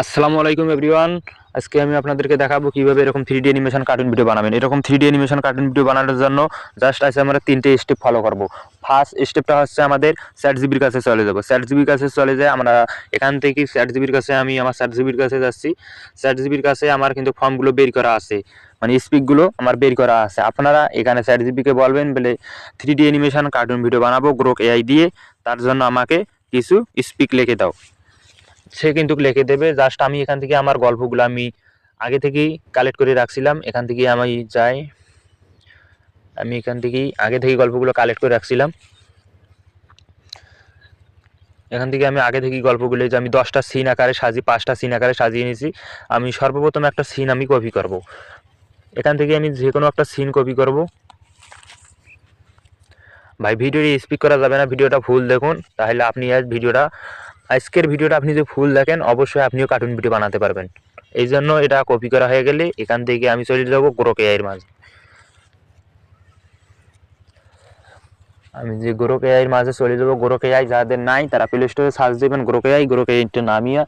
আসসালামু আলাইকুম এভরিওয়ান। আজকে আমি আপনাদেরকে দেখাবো কীভাবে এরকম three D animation cartoon video বানাবেন। এরকম three D animation cartoon video বানানোর জন্য জাস্ট আছে আমরা তিনটে স্টেপ ফলো করব। ফার্স্ট স্টেপটা হচ্ছে আমাদের স্যাট জিবির কাছে চলে যাব। স্যাট জিবির কাছে চলে যায়, আমরা এখান থেকে স্যাট জিবির কাছে আমি আমার স্যাট জিবির কাছে যাচ্ছি। স্যাট জিবির কাছে আমার কিন্তু ফর্মগুলো বের করা আছে। মানে স্পিকগুলো আমার বের করা আছে। আপনারা এখানে স্যাট জিবিকে বলবেন, বলে three D animation cartoon video বানাবো গ্রোক এআই দিয়ে। তার জন্য আমাকে কিছু স্পিক লিখে দাও। সে কিন্তু লিখে দেবে। জাস্ট আমি এখান থেকে আমার গল্পগুলো আমি আগে থেকেই কালেক্ট করে রাখছিলাম। এখান থেকে আমি যাই। আমি এখান থেকেই আগে থেকেই গল্পগুলো কালেক্ট করে রাখছিলাম। এখান থেকে আমি আগে থেকেই গল্পগুলো যে আমি দশটা সিন আকারে সাজিয়ে, পাঁচটা সিন আকারে সাজিয়ে নিয়েছি আমি সর্বপ্রথম একটা সিন আমি কপি করব। এখান থেকে আমি যে কোনো একটা সিন কপি করব। ভাই ভিডিওটি স্পিক করা যাবে না। ভিডিওটা ভুল দেখুন। তাহলে আপনি আজ ভিডিওটা আজকের ভিডিওটা আপনি যদি ফুল দেখেন, অবশ্যই আপনিও কার্টুন ভিডিও বানাতে পারবেন। এই জন্য এটা কপি করা হয়ে গেলে এখান থেকে আমি চলে যাব গ্রোকে এর মাঝে। আমি যে গ্রোকে এর মাঝে চলে যাব গ্রোকে আই যাদের নাই, তারা প্লে স্টোরে সার্চ দেবেন গ্রোকে আই গ্রোকে আইটা নামিয়ে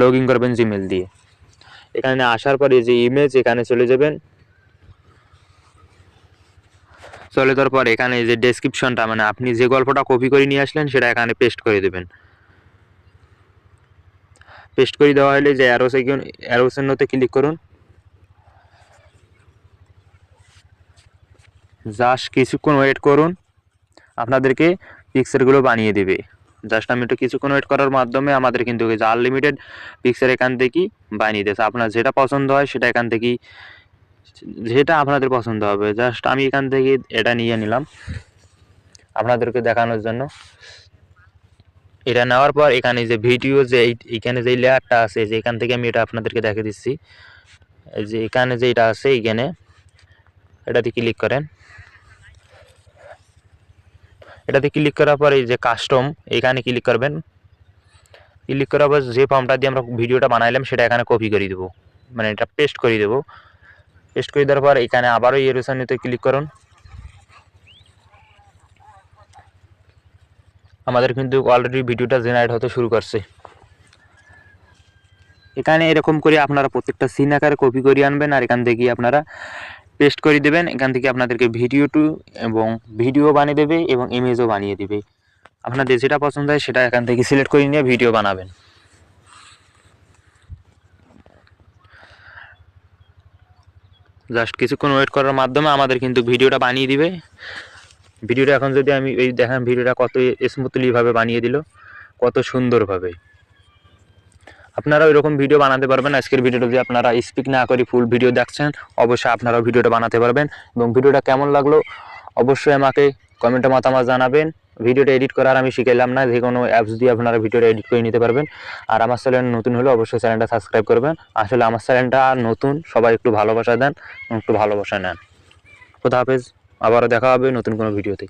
লগ ইন করবেন জিমেল দিয়ে। এখানে আসার পরে যে ইমেজ এখানে চলে যাবেন। চলে যাওয়ার পর এখানে যে ডেসক্রিপশনটা মানে আপনি যে গল্পটা কপি করে নিয়ে আসলেন, সেটা এখানে পেস্ট করে দেবেন। পেস্ট করে দেওয়া হলে যে অ্যারো সেকেন্ড অ্যারো চিহ্নতে ক্লিক করুন। জাস্ট কিছুক্ষণ ওয়েট করুন। আপনাদেরকে পিকচারগুলো বানিয়ে দেবে। জাস্ট আমি একটু কিছুক্ষণ ওয়েট করার মাধ্যমে আমাদের কিন্তু যে আনলিমিটেড পিকচার এখান থেকেই বানিয়ে দিয়েছে। আপনার যেটা পছন্দ হয় সেটা এখান থেকেই যেটা আপনাদের পছন্দ হবে। জাস্ট আমি এখান থেকে এটা নিয়ে নিলাম। আপনাদেরকে দেখানোর জন্য। এটা নেওয়ার পর এখানে যে ভিডিও যে এখানে যে লেয়ারটা আছে, যে এখান থেকে আমি এটা আপনাদেরকে দেখে দিচ্ছি। যে এখানে যে এটা আছে এইখানে এটাতে ক্লিক করেন। এটাতে ক্লিক করার পর এই যে কাস্টম এখানে ক্লিক করবেন। ক্লিক করার পর যে ফর্মটা দিয়ে আমরা ভিডিওটা বানাইলাম, সেটা এখানে কপি করে দেবো। মানে এটা পেস্ট করে দেবো। পেস্ট করে দেওয়ার পর এখানে আবারও এরোসানিতে ক্লিক করুন। আমাদের কিন্তু অলরেডি ভিডিওটা জেনারেট হতে শুরু করছে। এখানে এরকম করে আপনারা প্রত্যেকটা সিন আকারে কপি করে আনবেন আর এখান থেকে আপনারা পেস্ট করে দেবেন। এখান থেকে আপনাদেরকে ভিডিও টু এবং ভিডিও বানিয়ে দেবে এবং ইমেজও বানিয়ে দেবে। আপনাদের যেটা পছন্দ হয় সেটা এখান থেকে সিলেক্ট করে নিয়ে ভিডিও বানাবেন। জাস্ট কিছুক্ষণ ওয়েট করার মাধ্যমে আমাদের কিন্তু ভিডিওটা বানিয়ে দিবে। ভিডিওটা এখন যদি আমি এই দেখেন ভিডিওটা কত স্মুথলিভাবে বানিয়ে দিল, কত সুন্দরভাবে। আপনারা ওইরকম ভিডিও বানাতে পারবেন। আজকের ভিডিওটা যদি আপনারা স্পিক না করে ফুল ভিডিও দেখছেন, অবশ্যই আপনারাও ভিডিওটা বানাতে পারবেন। এবং ভিডিওটা কেমন লাগল, অবশ্যই আমাকে কমেন্টে মতামত জানাবেন। ভিডিওটা এডিট করার আমি শিখাইলাম না, যে কোনো অ্যাপস দিয়ে আপনারা ভিডিওটা এডিট করে নিতে পারবেন। আর আমার চ্যানেল নতুন হলে অবশ্যই চ্যানেলটা সাবস্ক্রাইব করবেন। আসলে আমার চ্যানেলটা নতুন, সবাই একটু ভালোবাসা দেন একটু ভালোবাসা নেন। খোদা হাফেজ। আবারও দেখা হবে নতুন কোনো ভিডিওতে।